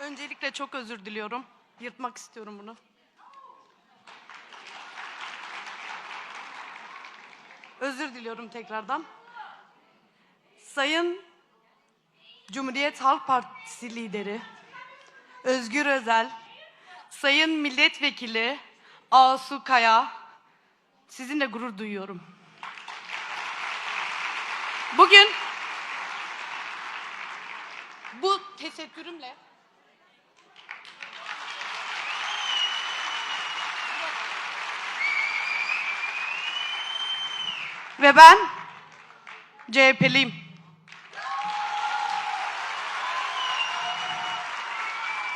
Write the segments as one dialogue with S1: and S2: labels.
S1: Öncelikle çok özür diliyorum. Yırtmak istiyorum bunu. Özür diliyorum tekrardan. Sayın Cumhuriyet Halk Partisi lideri Özgür Özel, Sayın Milletvekili Asu Kaya, sizinle gurur duyuyorum. Bugün bu tesettürümle ve ben CHP'liyim.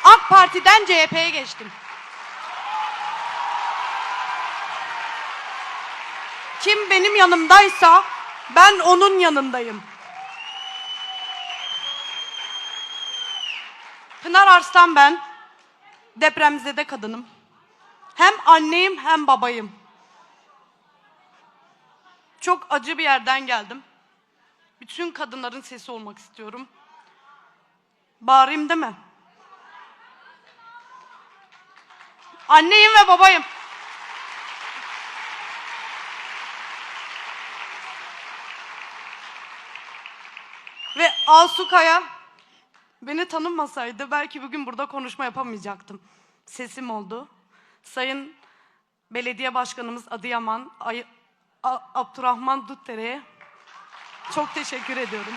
S1: AK Parti'den CHP'ye geçtim. Kim benim yanımdaysa ben onun yanındayım. Pınar Arslan ben. Depremzede kadınım. Hem anneyim hem babayım. Çok acı bir yerden geldim. Bütün kadınların sesi olmak istiyorum. Bağırayım değil mi? Anneyim ve babayım. Ve Asukaya beni tanımasaydı belki bugün burada konuşma yapamayacaktım. Sesim oldu. Sayın Belediye Başkanımız Adıyaman, Abdurrahman Duttere'ye çok teşekkür ediyorum.